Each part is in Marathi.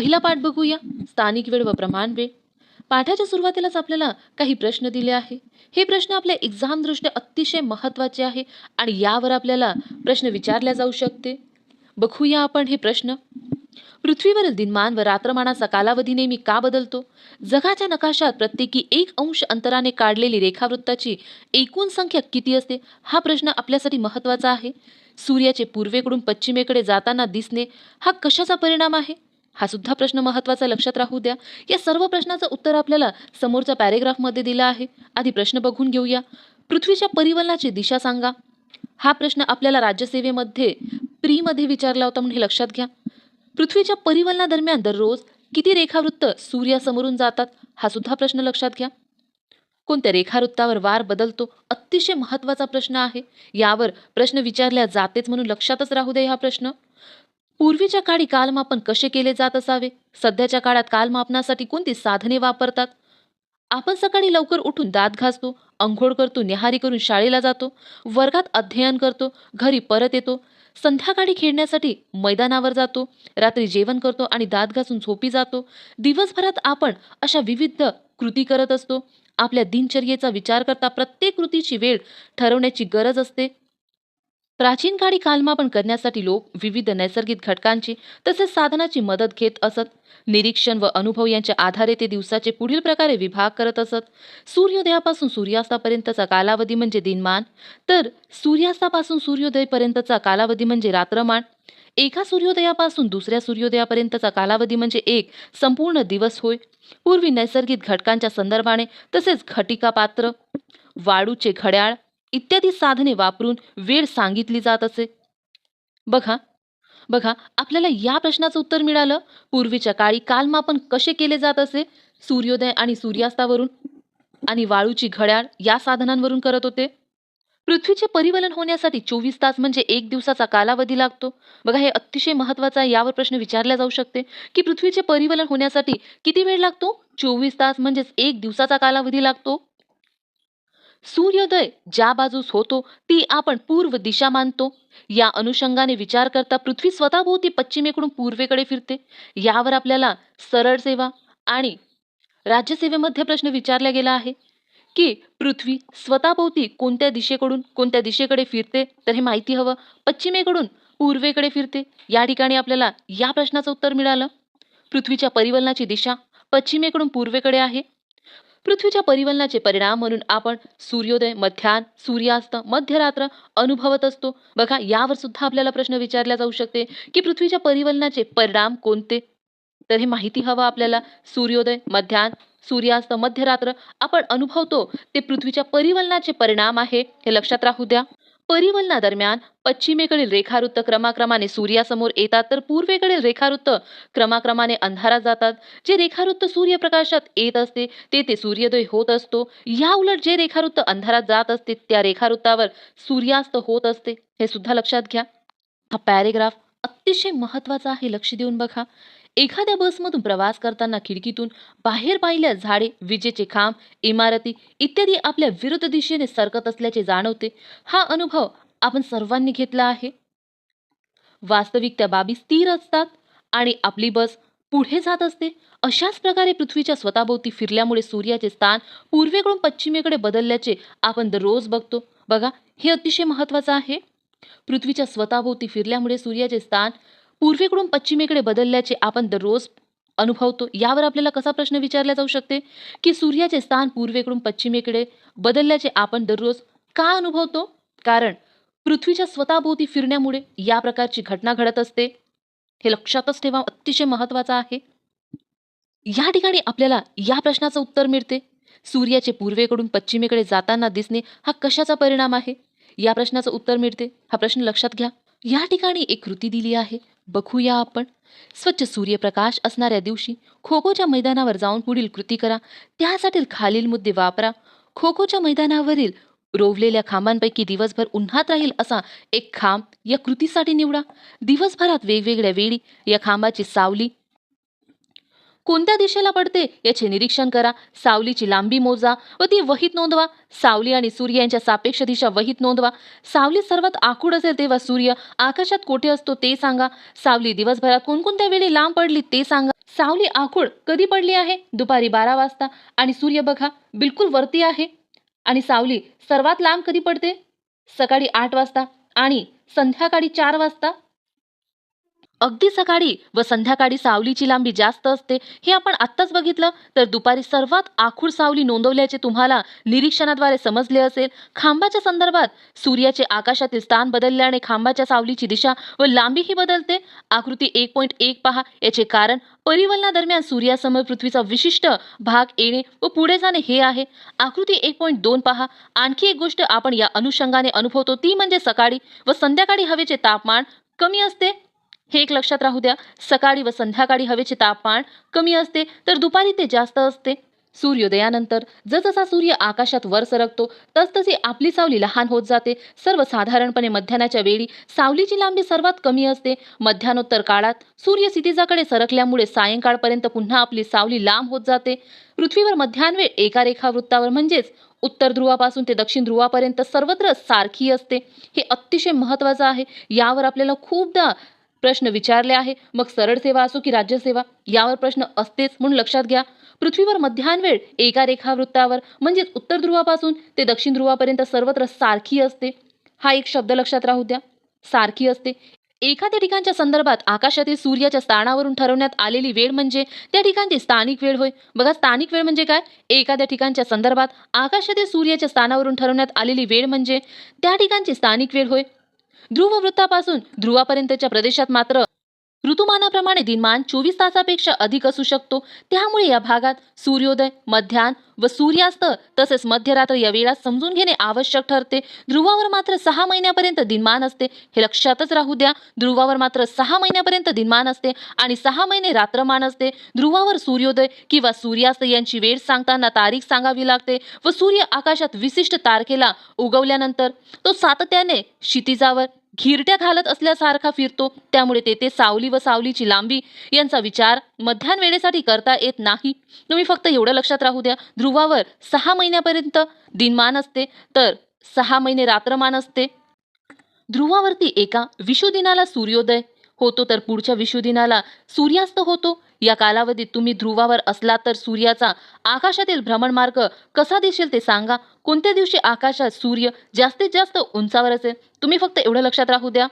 पहिला पाठ बघूया. स्थानिक वेळ व प्रमाण वेळ. पाठाच्या सुरुवातीलाच आपल्याला काही प्रश्न दिले आहे. हे प्रश्न आपल्या एक्झाम दृष्ट्या अतिशय महत्त्वाचे आहे आणि यावर आपल्याला प्रश्न विचारल्या जाऊ शकते. बघूया आपण हे प्रश्न. पृथ्वीवरील दिनमान व रात्रमानाचा कालावधी नेहमी का बदलतो? जगाच्या नकाशात प्रत्येकी एक अंश अंतराने काढलेली रेखावृत्ताची एकूण संख्या किती असते? हा प्रश्न आपल्यासाठी महत्त्वाचा आहे. सूर्याचे पूर्वेकडून पश्चिमेकडे जाताना दिसणे हा कशाचा परिणाम आहे? हा सुद्धा प्रश्न महत्त्वाचा लक्षात राहू द्या. या सर्व प्रश्नाचं उत्तर आपल्याला समोरच्या पॅरेग्राफमध्ये दिलं आहे. आधी प्रश्न बघून घेऊया. पृथ्वीच्या परिवलनाची दिशा सांगा. हा प्रश्न आपल्याला राज्यसेवेमध्ये प्रीमध्ये विचारला होता म्हणून हे लक्षात घ्या. पृथ्वीच्या परिवलनादरम्यान दररोज किती रेखावृत्त सूर्यासमोरून जातात? हा सुद्धा प्रश्न लक्षात घ्या. कोणत्या रेखावृत्तावर वार बदलतो? अतिशय महत्त्वाचा प्रश्न आहे. यावर प्रश्न विचारल्या जातेच म्हणून लक्षातच राहू दे हा प्रश्न. पूर्वीच्या काळी कालमापन कसे केले जात असावे? सध्याच्या काळात कालमापनासाठी कोणती साधने वापरतात? आपण सकाळी लवकर उठून दात घासतो अंघोळ करतो निहारी करून शाळेला जातो वर्गात अध्ययन करतो घरी परत येतो संध्याकाळी खेळण्यासाठी मैदानावर जातो रात्री जेवण करतो आणि दात घासून झोपी जातो. दिवसभरात आपण अशा विविध कृती करत असतो. आपल्या दिनचर्येचा विचार करता प्रत्येक कृतीची वेळ ठरवण्याची गरज असते. प्राचीन काळी कालमापन करण्यासाठी लोक विविध नैसर्गिक घटकांची तसेच साधनाची मदत घेत असत. निरीक्षण व अनुभव यांच्या आधारे ते दिवसाचे पुढील प्रकारे विभाग करत असत. सूर्योदयापासून सूर्यास्तापर्यंतचा कालावधी म्हणजे दिनमान. तर सूर्यास्तापासून सूर्योदयपर्यंतचा कालावधी म्हणजे रात्रमान. एका सूर्योदयापासून दुसऱ्या सूर्योदयापर्यंतचा कालावधी म्हणजे एक संपूर्ण दिवस होय. पूर्वी नैसर्गिक घटकांच्या संदर्भाने तसेच घटिका पात्र वाळूचे घड्याळ इत्यादी साधने वापरून वेळ सांगितली जात असे. बघा बघा आपल्याला या प्रश्नाचं उत्तर मिळालं. पूर्वीच्या काळी कालमापन कसे केले जात असे? सूर्योदय आणि सूर्यास्तावरून आणि वाळूची घड्याळ या साधनांवरून करत होते. पृथ्वीचे परिवलन होण्यासाठी चोवीस तास म्हणजे एक दिवसाचा कालावधी लागतो. बघा हे अतिशय महत्त्वाचं आहे. यावर प्रश्न विचारला जाऊ शकते. की पृथ्वीचे परिवलन होण्यासाठी किती वेळ लागतो? चोवीस तास म्हणजेच एक दिवसाचा कालावधी लागतो. सूर्योदय ज्या बाजूस होतो ती आपण पूर्व दिशा मानतो. या अनुषंगाने विचार करता पृथ्वी स्वतःभोवती पश्चिमेकडून पूर्वेकडे फिरते. यावर आपल्याला सरळ सेवा आणि राज्यसेवेमध्ये प्रश्न विचारला गेला आहे की पृथ्वी स्वतःभोवती कोणत्या दिशेकडून कोणत्या दिशेकडे फिरते तर हे माहिती हवं. पश्चिमेकडून पूर्वेकडे फिरते या ठिकाणी आपल्याला या प्रश्नाचं उत्तर मिळालं. पृथ्वीच्या परिवलनाची दिशा पश्चिमेकडून पूर्वेकडे आहे पृथ्वीच्या परिवलनाचे परिणाम म्हणून आपण सूर्योदय मध्यान सूर्यास्त मध्यरात्र अनुभवत असतो. बघा यावर सुद्धा आपल्याला प्रश्न विचारला जाऊ शकते की पृथ्वीच्या परिवलनाचे परिणाम कोणते? तर हे माहिती हवं आपल्याला. सूर्योदय मध्यान सूर्यास्त मध्यरात्र आपण अनुभवतो ते पृथ्वीच्या परिवलनाचे परिणाम आहे हे लक्षात राहू द्या. परिवलनादरम्यान पश्चिमेकडील रेखावृत्त क्रमाक्रमाने सूर्यासमोर येतात तर पूर्वेकडील रेखावृत्त क्रमाक्रमाने अंधारात जातात. जे रेखावृत्त सूर्यप्रकाशात येत असते ते ते सूर्योदय होत असतो. या उलट जे रेखावृत्त अंधारात जात असते त्या रेखावृत्तावर सूर्यास्त होत असते. हे सुद्धा लक्षात घ्या. हा पॅरेग्राफ अतिशय महत्त्वाचा आहे लक्ष देऊन बघा. एखाद्या बसमधून प्रवास करताना खिडकीतून बाहेर पाहिल्या झाडे विजेचे खांब इमारती इत्यादी आपल्या विरुद्ध दिशेने सरकत असल्याचे जाणवते. हा अनुभव आपण सर्वांनी घेतला आहे. वास्तविक त्या बाबी स्थिर असतात आणि आपली बस पुढे जात असते. अशाच प्रकारे पृथ्वीच्या स्वतःभोवती फिरल्यामुळे सूर्याचे स्थान पूर्वेकडून पश्चिमेकडे बदलल्याचे आपण दररोज बघतो. बघा हे अतिशय महत्त्वाचं आहे. पृथ्वीच्या स्वतःभोवती फिरल्यामुळे सूर्याचे स्थान पूर्वेकडून पश्चिमेकडे बदलल्याचे आपण दररोज अनुभवतो. यावर आपल्याला कसा प्रश्न विचारला जाऊ शकते? की सूर्याचे स्थान पूर्वेकडून पश्चिमेकडे बदलल्याचे आपण दररोज का अनुभवतो? कारण पृथ्वीच्या स्वतःभोवती फिरण्यामुळे या प्रकारची घटना घडत असते. हे लक्षातच ठेवा अतिशय महत्त्वाचं आहे. या ठिकाणी आपल्याला या प्रश्नाचं उत्तर मिळते. सूर्याचे पूर्वेकडून पश्चिमेकडे जाताना दिसणे हा कशाचा परिणाम आहे? या प्रश्नाचं उत्तर मिळते. हा प्रश्न लक्षात घ्या. या ठिकाणी एक कृती दिली आहे. बघूया आपण. स्वच्छ सूर्यप्रकाश असणाऱ्या दिवशी खो खोच्या मैदानावर जाऊन पुढील कृती करा. त्यासाठी खालील मुद्दे वापरा. खो खोच्या मैदानावरील रोवलेल्या खांबांपैकी दिवसभर उन्हात राहील असा एक खांब या कृतीसाठी निवडा. दिवसभरात वेगवेगळ्या वेळी या खांबाची सावली कोणत्या दिशेला पडते याचे निरीक्षण करा. सावलीची लांबी मोजा व ती वहीत नोंदवा. सावली आणि सूर्य यांच्या सापेक्ष दिशा वहीत नोंदवा. सावली सर्वात आखूड असेल तेव्हा सूर्य आकाशात कोठे असतो ते सांगा. सावली दिवसभरात कोणकोणत्या वेळी लांब पडली ते सांगा. सावली आखूड कधी पडली आहे? दुपारी बारा वाजता. आणि सूर्य बघा बिलकुल वरती आहे. आणि सावली सर्वात लांब कधी पडते? सकाळी आठ वाजता. आणि संध्याकाळी चार वाजता. अगदी सकाळी व संध्याकाळी सावलीची लांबी जास्त असते हे आपण आत्ताच बघितलं. तर दुपारी सर्वात आखूड सावली नोंदवल्याचे तुम्हाला निरीक्षणाद्वारे समजले असेल. खांबाच्या संदर्भात सूर्याचे आकाशातील स्थान बदलल्याने खांबाच्या सावलीची दिशा व लांबीही बदलते. आकृती एक पॉईंट एक पहा याचे कारण परिवलनादरम्यान सूर्यासमोर पृथ्वीचा विशिष्ट भाग येणे व पुढे जाणे हे आहे. आकृती एक पॉईंट दोन पहा आणखी एक गोष्ट आपण या अनुषंगाने अनुभवतो ती म्हणजे सकाळी व संध्याकाळी हवेचे तापमान कमी असते. हे एक लक्षात राहू द्या. सकाळी व संध्याकाळी हवेचे तापमान कमी असते तर दुपारी ते जास्त असते. सूर्योदयानंतर जसजसा सूर्य आकाशात वर सरकतो तसतशी आपली सावली लहान होत जाते. सर्वसाधारणपणे मध्यानाच्या वेळी सावलीची लांबी सर्वात कमी असते. मध्यानोत्तर काळात सूर्य क्षितिजाकडे सरकल्यामुळे सायंकाळपर्यंत पुन्हा आपली सावली लांब होत जाते. पृथ्वीवर मध्यान्वेळ एका रेखावृत्तावर म्हणजेच उत्तर ध्रुवापासून ते दक्षिण ध्रुवापर्यंत सर्वत्र सारखी असते. हे अतिशय महत्त्वाचं आहे. यावर आपल्याला खूपदा प्रश्न विचारले आहे. मग सरळ सेवा असो की राज्यसेवा यावर प्रश्न असतेच म्हणून लक्षात घ्या. पृथ्वीवर मध्यान्वेळ एका रेखावृत्तावर म्हणजेच उत्तर ध्रुवापासून ते दक्षिण ध्रुवापर्यंत सर्वत्र सारखी असते. हा एक शब्द लक्षात राहू द्या. सारखी असते. एखाद्या ठिकाणच्या संदर्भात आकाशातील सूर्याच्या स्थानावरून ठरवण्यात आलेली वेळ म्हणजे त्या ठिकाणची स्थानिक वेळ होय. बघा स्थानिक वेळ म्हणजे काय? एखाद्या ठिकाणच्या संदर्भात आकाशातील सूर्याच्या स्थानावरून ठरवण्यात आलेली वेळ म्हणजे त्या ठिकाणची स्थानिक वेळ होय. ध्रुववृत्तापासून ध्रुवापर्यंतच्या प्रदेशात मात्र ऋतुमानाप्रमाणे दिनमान चोवीस तासापेक्षा अधिक असू शकतो. त्यामुळे या भागात सूर्योदय मध्यान व सूर्यास्त तसेच मध्यरात्र या वेळा समजून घेणे आवश्यक ठरते. ध्रुवावर मात्र सहा महिन्यापर्यंत दिनमान असते. हे लक्षातच राहू द्या. ध्रुवावर मात्र सहा महिन्यापर्यंत दिनमान असते आणि सहा महिने रात्रमान असते. ध्रुवावर सूर्योदय किंवा सूर्यास्त यांची वेळ सांगताना तारीख सांगावी लागते व सूर्य आकाशात विशिष्ट तारखेला उगवल्यानंतर तो सातत्याने क्षितिजावर घिरट्या घालत असल्यासारखा फिरतो. त्यामुळे तेथे सावली व सावलीची लांबी यांचा विचार मध्यान वेळेसाठी करता येत नाही. तुम्ही फक्त एवढं लक्षात राहू द्या. ध्रुवावर सहा महिन्यापर्यंत दिनमान असते. तर सहा महिने रात्रमान असते. ध्रुवावरती एका विषुदिनाला सूर्योदय. होतो तर पुढच्या विषुदिनाला सूर्यास्त होतो. या कालावधीत तुम्ही ध्रुवावर असला तर सूर्याचा आकाशातील भ्रमणमार्ग कसा दिसेल ते सांगा. कोणत्या दिवशी आकाशात सूर्य जास्तीत जास्त उंचावर असेल? तुम्ही फक्त एवढं लक्षात राहू द्या.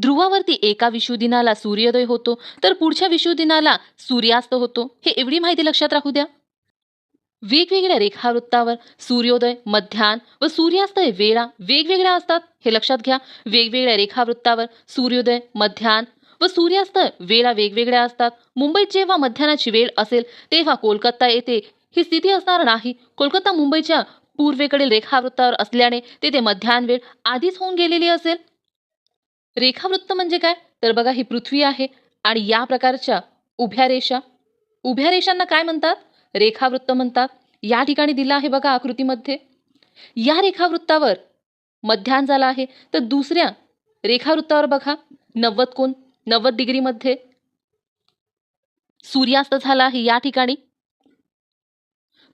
ध्रुवावरती एका विश्वदिनाला सूर्योदय होतो तर पुढच्या विषुदिनाला सूर्यास्त होतो. हे एवढी माहिती लक्षात राहू द्या. वेगवेगळ्या रेखावृत्तावर सूर्योदय मध्यान व सूर्यास्त हे वेळा वेगवेगळ्या असतात. हे लक्षात घ्या. वेगवेगळ्या रेखावृत्तावर सूर्योदय मध्यान व सूर्यास्त वेळा वेगवेगळ्या असतात. मुंबईत जेव्हा मध्यानाची वेळ असेल तेव्हा कोलकाता येते ही स्थिती असणार नाही. कोलकाता मुंबईच्या पूर्वेकडील रेखावृत्तावर असल्याने तेथे मध्यान वेळ आधीच होऊन गेलेली असेल. रेखावृत्त म्हणजे काय? तर बघा ही पृथ्वी आहे आणि या प्रकारच्या उभ्या रेषा. उभ्या रेषांना काय म्हणतात? रेखावृत्त म्हणतात. या ठिकाणी दिलं आहे बघा आकृतीमध्ये. या रेखावृत्तावर मध्यान झाला आहे. तर दुसऱ्या रेखावृत्तावर बघा. नव्वद कोण नव्वद डिग्रीमध्ये सूर्यास्त झाला आहे या ठिकाणी.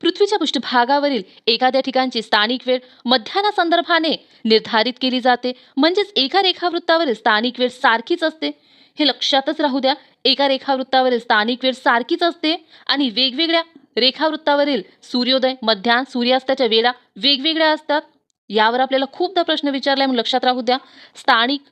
पृथ्वीच्या पृष्ठभागावरील एखाद्या ठिकाणची स्थानिक वेळ मध्याना संदर्भाने निर्धारित केली जाते. म्हणजेच एका रेखावृत्तावरील स्थानिक वेळ सारखीच असते. हे लक्षातच राहू द्या एका रेखावृत्तावरील स्थानिक वेळ सारखीच असते आणि वेगवेगळ्या रेखावृत्तावरील सूर्योदय मध्यान सूर्यास्ताच्या वेळा वेगवेगळ्या असतात. यावर आपल्याला खूपदा प्रश्न विचारलाय म्हणून लक्षात राहू द्या. स्थानिक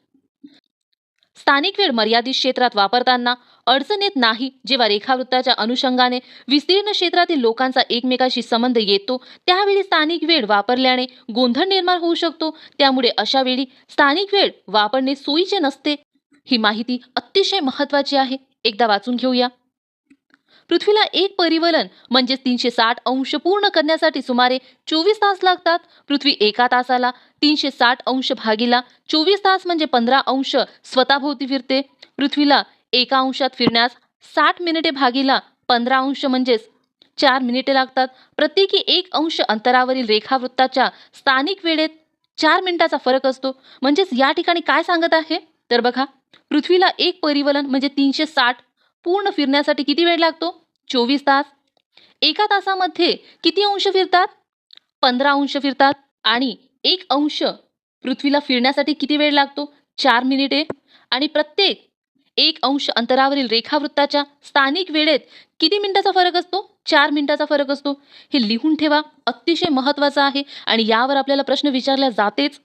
स्थानिक वेळ मर्यादित क्षेत्रात वापरताना अडचण येत नाही जेव्हा रेखावृत्ताच्या अनुषंगाने विस्तीर्ण क्षेत्रातील लोकांचा एकमेकाशी संबंध येतो त्यावेळी स्थानिक वेळ वापरल्याने गोंधळ निर्माण होऊ शकतो. त्यामुळे अशा वेळी स्थानिक वेळ वापरणे सोयीचे नसते ही माहिती अतिशय महत्त्वाची आहे. एकदा वाचून घेऊया. पृथ्वीला एक परिवलन म्हणजेच तीनशे साठ अंश पूर्ण करण्यासाठी सुमारे चोवीस तास लागतात. पृथ्वी एका तासाला तीनशे साठ अंश भागीला चोवीस तास म्हणजे पंधरा अंश स्वतःभोवती फिरते. पृथ्वीला एका अंशात फिरण्यास साठ मिनिटे भागीला पंधरा अंश म्हणजेच चार मिनिटे लागतात. प्रत्येकी एक अंश अंतरावरील रेखावृत्ताच्या स्थानिक वेळेत चार मिनिटाचा फरक असतो. म्हणजेच या ठिकाणी काय सांगत आहे? तर बघा पृथ्वीला एक परिवलन म्हणजे तीनशे साठ पूर्ण फिरण्यासाठी किती वेळ लागतो? चोवीस तास. एका तासामध्ये किती अंश फिरतात? पंधरा अंश फिरतात आणि एक अंश पृथ्वीला फिरण्यासाठी किती वेळ लागतो? चार मिनिटे. आणि प्रत्येक एक अंश अंतरावरील रेखावृत्ताच्या स्थानिक वेळेत किती मिनिटाचा फरक असतो? चार मिनिटाचा फरक असतो. हे लिहून ठेवा. अतिशय महत्त्वाचं आहे आणि यावर आपल्याला प्रश्न विचारला जातेच.